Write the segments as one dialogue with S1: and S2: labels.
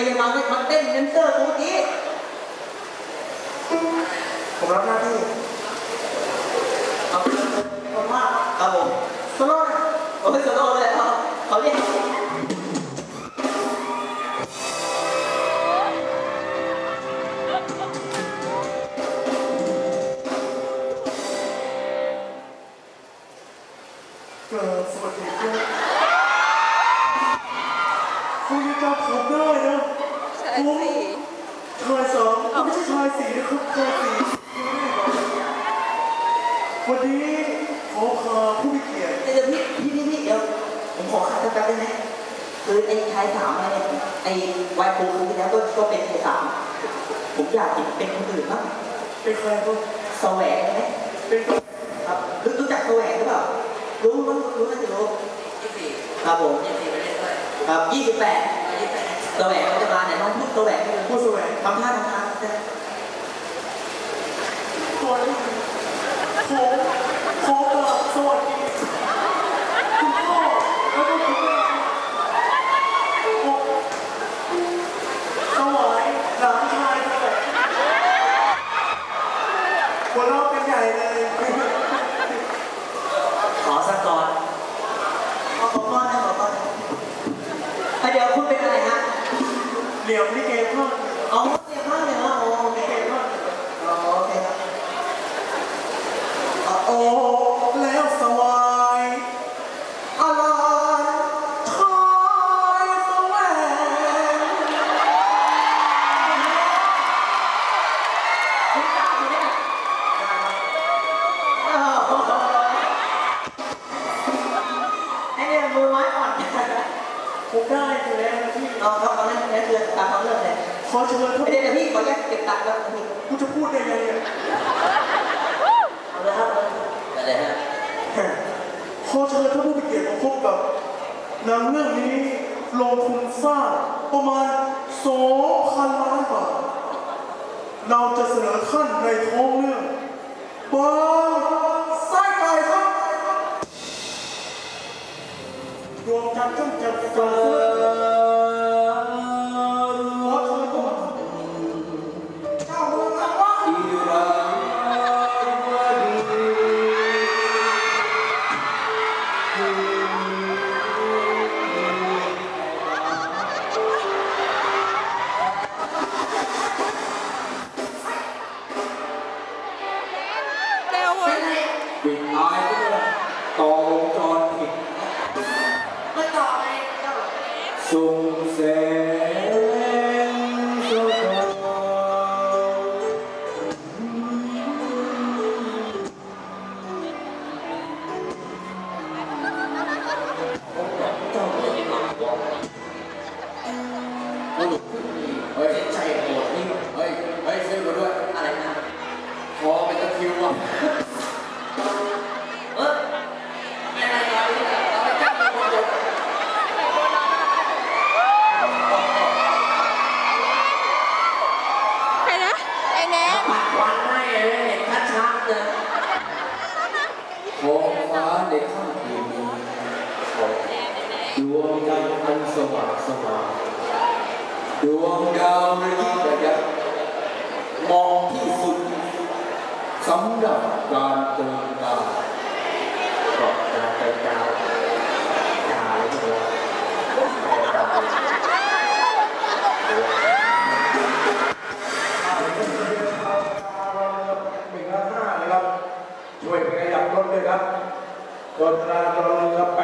S1: ก็ยังมาไม่มาเต้นเดนเซอร์กูเมื่อกี้
S2: ผมรับหน้าที่
S1: เอาขอบคุณมากครับผม
S2: โซโล่น วันนี้ขอพาผู้มีเกียรติ
S1: เดี๋ยวพี่พี่พี่พี่เดี๋ยวผมขอขัดแป๊บได้ไหมคือไอ้ชายสามอะไรเนี่ยไอ้วายโคคือที่แล้วก็ก็เป็นชายสามผมอยากเป็นคนอื่นบ้าง
S2: เป็นใครครับ
S1: แสวงไหม
S2: เป็นใคร
S1: ครับรู้รู้จักแสวงหรือเปล่ารู้รู้รู้น่าจะรู้ครับผมครับยี่สิบแปดแสวงเขาจะมาไหนน้องพูดแสวงให้ดู
S2: ผู้แสวง
S1: ทำท่าทำท่า
S2: ตัวนี้ ขอขอกราบสวัสดี เลยท้
S1: อง
S3: ฟ้าในค่ำคืนนี้ดวงจันทร์อันสว่างสว่างดวงดาวระยิบระยับมองที่สุดสำหรับการเดินทางก็จะไปดาวดาวเลยห รถราจรเรือแ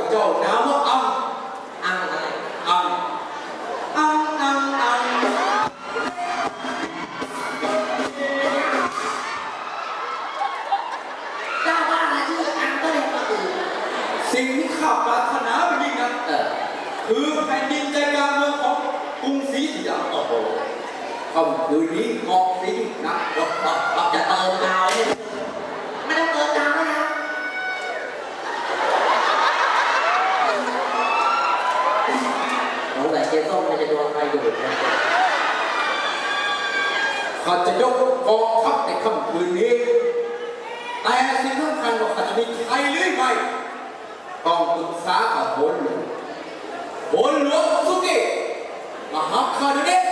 S3: พุจ้านามว่าอัง
S1: อังอะไร
S3: อัง
S1: อังอังอังเจ้าว่าอะไรชื่ออังก็เลยมาอื่น
S3: สิ่งที่ขับปรารถนาเป็นยิ่งนั้น
S1: เคื
S3: อแผ่นดินใจกลางเมืองของกรุงศรี
S4: สยามโอ้โหคำคืน
S5: นี้เหม
S3: ว่าจะยกกองทัพในค่ำคืนนี้ แต่สิ่งสำคัญว่าจะมีใครหรือไม่ต้องปรึกษากับหัวหลวงหัวหลวงสุกี้
S6: มหาคา
S4: เดเ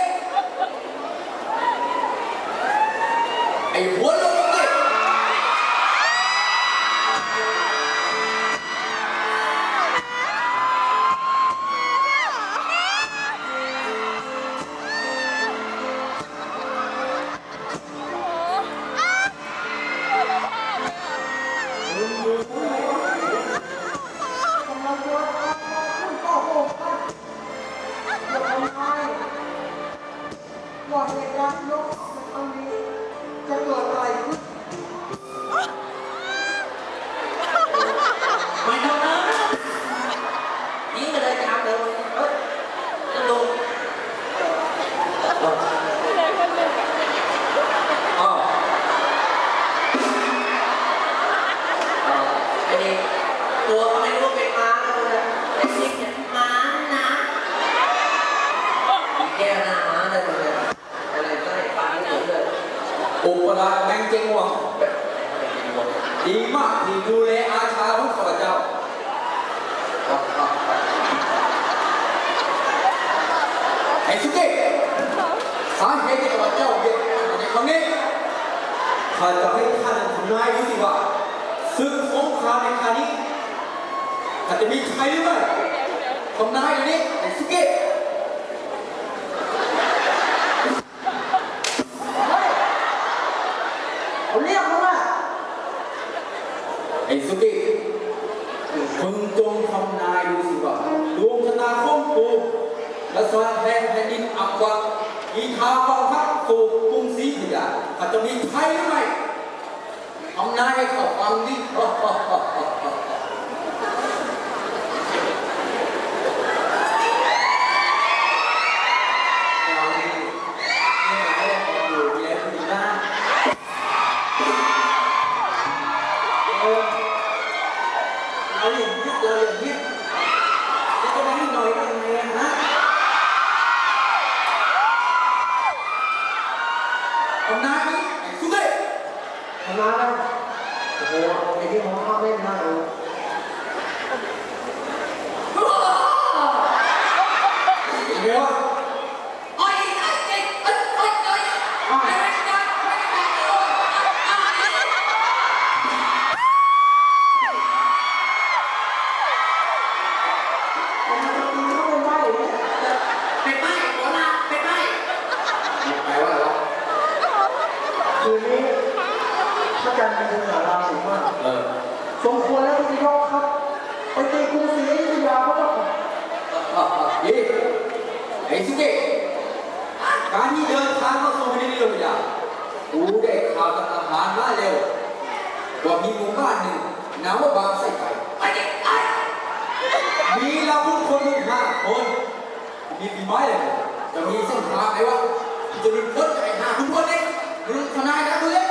S4: ผ่
S3: นดินอัม
S4: วั
S3: งมีทางกองทัพสู่กรุงศรีขยาอาจจะมีไทยไหมทำนายเขาฟังดิ
S4: น้ำว่าบางไส้ไก่มีเรา
S6: ทุกค
S3: นหนึ่งห้าคน มีฝีไม้เลยจะมีเส้นทางไหนวะจะมีพ้นจไอ้ห้าคุณพ้นเอ
S4: งคุณ
S3: ทนา
S4: ย
S3: นะ
S4: คุณเล็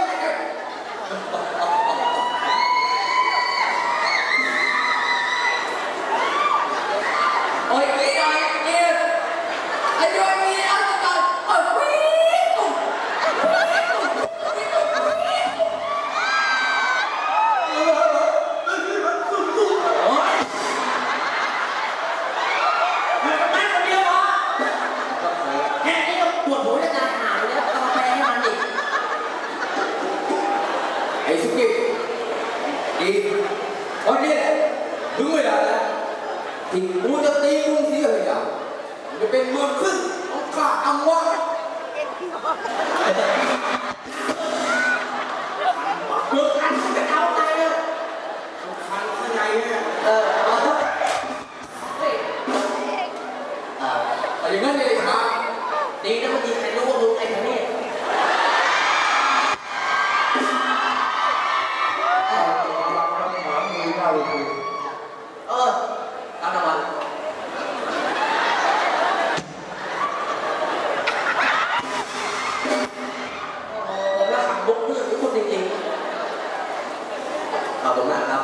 S3: อบคุณมาก
S4: ครับ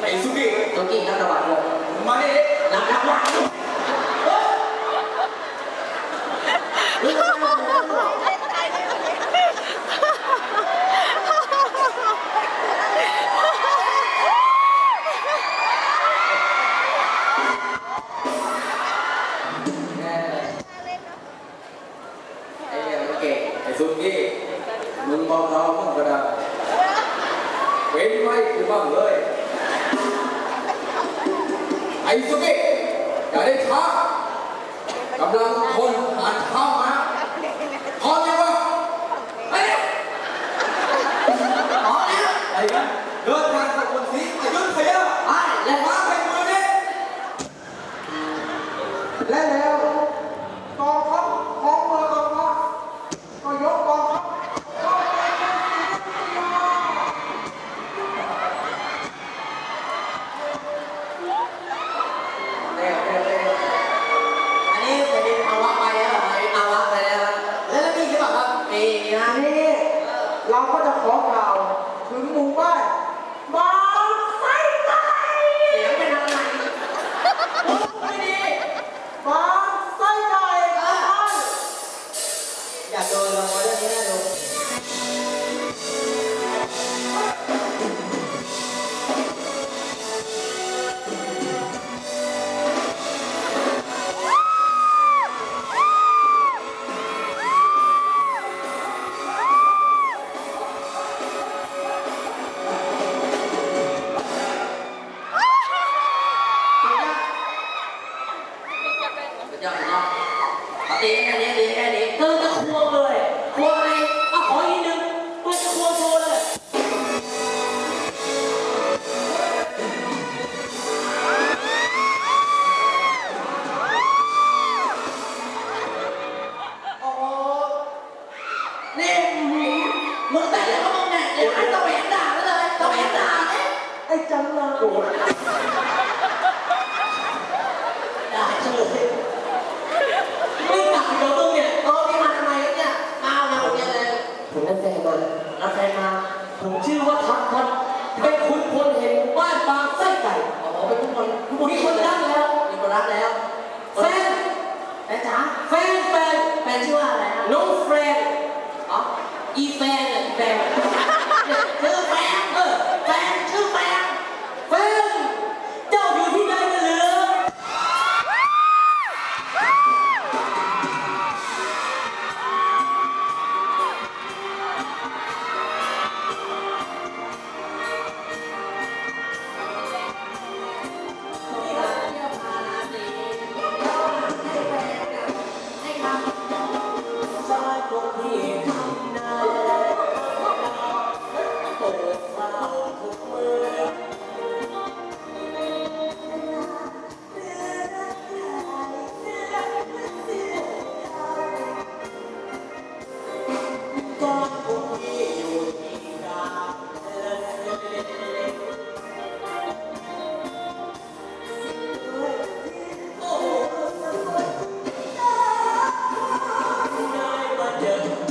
S2: ไอ้สุกี้
S4: ตัวกินนักตะวันเลยมาดินักตะวัน Olha.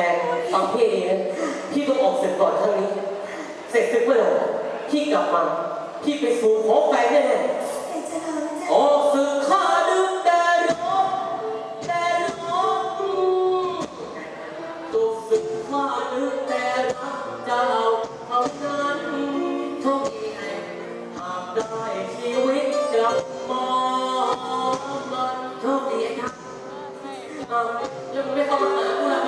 S4: แฟนฟังพี่
S7: ดีนะ
S4: พี่
S7: ต้
S4: องออกศึกก่อนครั้งนี้ เสร็จศึกเมื่อไหร่พี่กลับมา พี่ไปสู่ขอแฟนแน่
S7: ใครจะรอนะ
S4: ๆออกศึกข้าดึงแต่ร้องแต่ร้องตุกศึกข้าดึงแต่รักเจ้าเท่านั้นโชคดีไงหากได้ชีวิตกลับมามันโชคดีไอ้ครับ เอายังไม่เข้ามาหากูแล้ววะ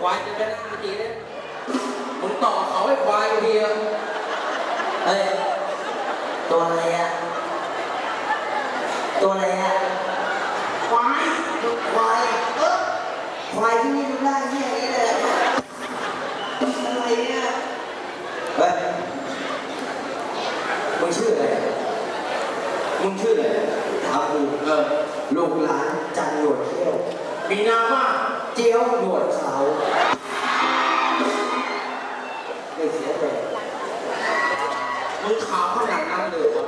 S4: ค
S2: วา
S3: ยจะเป็นหน้าทีเนี่ยมึงต่อเขาให้ควายกูทีอะ
S1: เฮ้ยตัวอะไรอะ ตัวอะไรอะ ควายควายเออควายที่นี่ดูได้แค่นี้เลย อะไรเนี่ย
S3: เฮ้ยมึงชื่ออะไรอะมึงชื่ออะไร
S1: ถามกู
S3: เออ
S1: ลูกหลานจันหนวดเขี้ยว
S3: มีนามว่า
S1: เจียวหนวดเขาไม่เสียเลย
S3: มึงขาวขนาดนั้นเลยวะ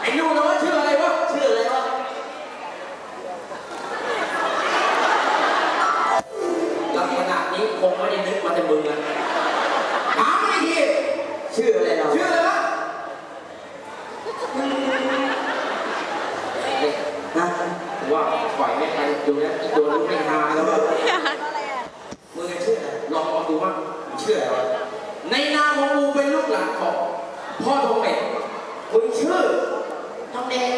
S3: ไอ้นู่นนะว่าชื่ออะไรวะ
S1: ชื่ออะไรวะ
S3: ลักษณะนี้คงไม่ได้นึกมาแต่มึงอะถามไม่ที
S1: ชื่ออะไรเรา
S3: ชื่ออะไรวะ
S1: ฮะ
S3: ว่าปล่อยไม่ทันดูนะอีกตัวนึงไม่ฮาแล้วว่า
S1: มึงชื่ออะไร
S3: ลองลองดูว่าชื่ออะไรวะในนามของกูเป็นลูกหลานของ พ่อทองเหม็ดมึงชื่อ
S4: ทองแดง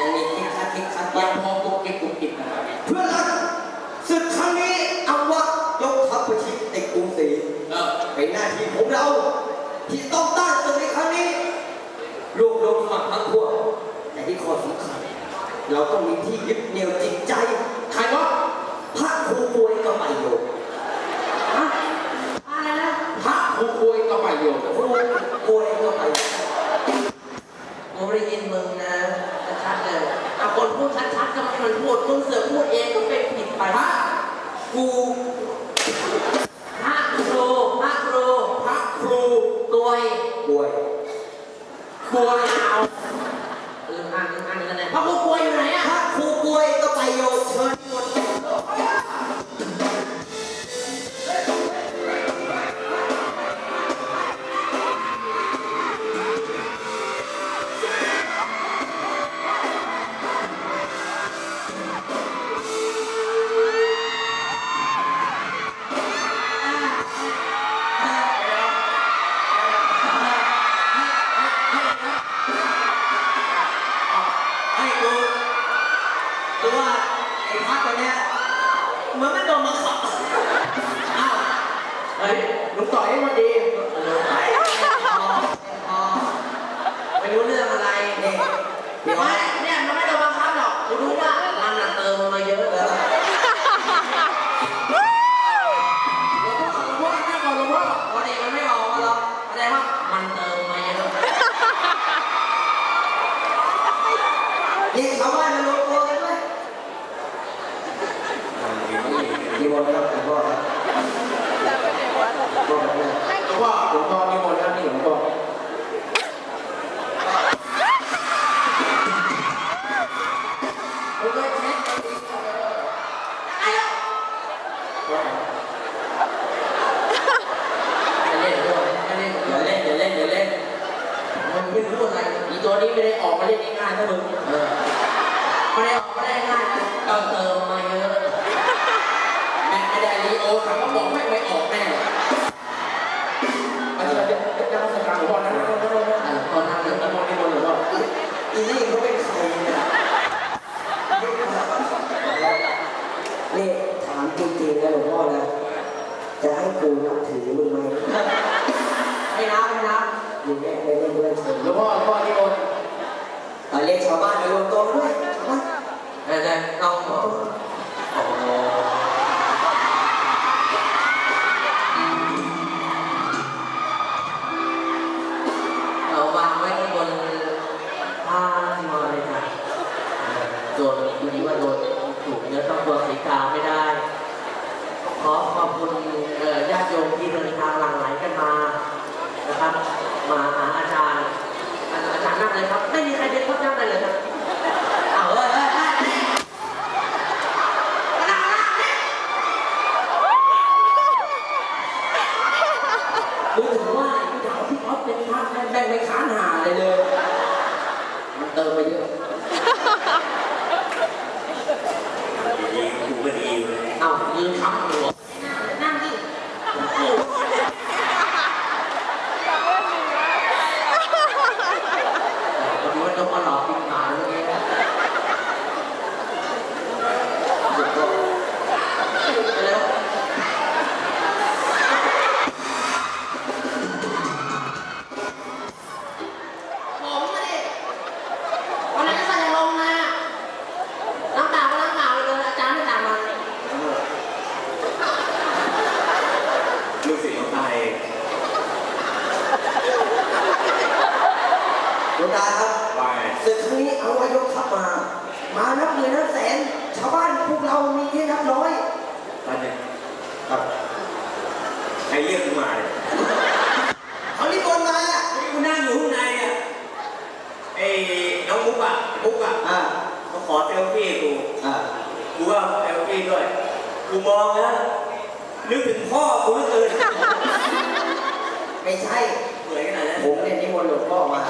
S1: ยังมีคิดคัดคิดคัด
S3: ยั
S1: ยังง
S3: พอกุกกิกกุกกิกนะครับ
S1: เพื่อนรักศึกครั้งนี้เอาวะยกทัพประชิดในกรุงศรี
S3: เออ
S1: เป็นหน้าที่ของเรา ที่ต้องต้านศึกในครั้งนี้รวบรวมสมัครทั้งพวกแต่ที่ข้อสำคัญ เราต้องมีที่ยึดเหนี่ยวจิตใจ มึง
S4: เสือกพู
S1: ดเองก็เป็นผิดไปพ
S4: ระกู
S3: พ
S4: ระ
S3: ครูพระครูพ
S4: ระครูกล
S3: วย
S1: ป่วย
S3: ป่ว
S1: ย
S4: เอา ไม่ค้านหาเลยเลย มันเติมไปเยอะอยู่ไม่ดีเลย
S1: เอ้ายืนค้ำ
S8: ตัว
S1: ใช่ผมเนี่ยนิมนต์หลวงพ่อมา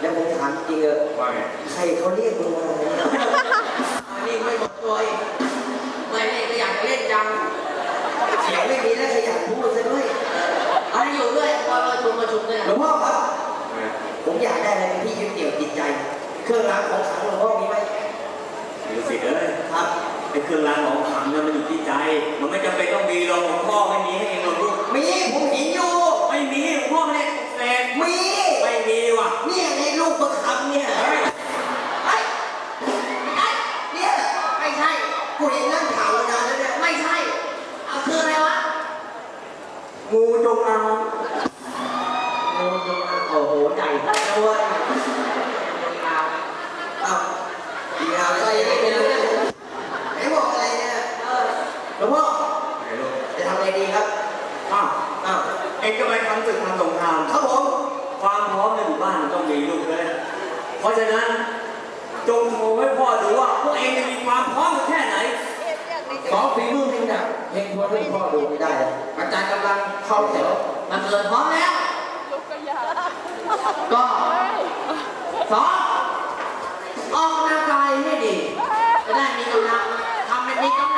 S1: แล้วผมถามจริงเอ
S8: อ
S1: ใครเขาเรียกมึงมา
S4: อันี่ไม่หมดตัวอีกไม่ไม่ขยันเล่นจัง
S1: เสียงไม่มีแล้วขยันพูดซะด้วย
S4: อันนี้อยู่ด้วยพอเราชุมมาชุมเนี่ย
S1: หลวงพ่อครับผมอยากได้อะไรที่ยึดเหนี่ยวจิตใจ เครื่องรางของขลังหลวงพ่อมีไหม
S8: มีสิเอ้ย
S1: ครับ
S8: ไอ้เครื่องรางของขลังเนี่ยมันอยู่ที่ใจ มันไม่จำเป็นต้องมีหรอหลวงพ่อไม่มีให้เองหรอกลูก
S1: มีผมเห็นอยู่
S8: วงเนี่ยเศษ
S1: มี
S8: ไม่มีว่ะ
S1: เนี่ยในลูกประคับเนี่ย
S8: เฮ้
S1: ไอ้ไอ้เนี่ย
S4: ไม่ใช่
S1: กูเห็นั่งถามมานานแล้วเนี่ย
S4: ไม่ใช่ เอาคืออะไรวะ
S1: งูจงอาง
S4: งูจงอางโอ้โหใหญ่
S1: ด้วย
S4: ยาว
S1: อ้าว ยาวใส่ไม่เป็น บ้า
S8: นมัต้องมีลูกเลยเพราะฉะนั้นจงโมให้พ่อดูว่าพวกเองมีความพร้อมแค่ไหน
S3: สองฝีมือนี่เนี่ยเองควรให้พ่อดูไม่ได้อาจารย์กำลังเข้าแถว
S4: มันเกิดพร้อมแล้ว
S9: ก็
S4: สองออกกำลังกายให้ดีจะได้มีกำลังทำเป็
S8: นมีกำ
S1: ลัง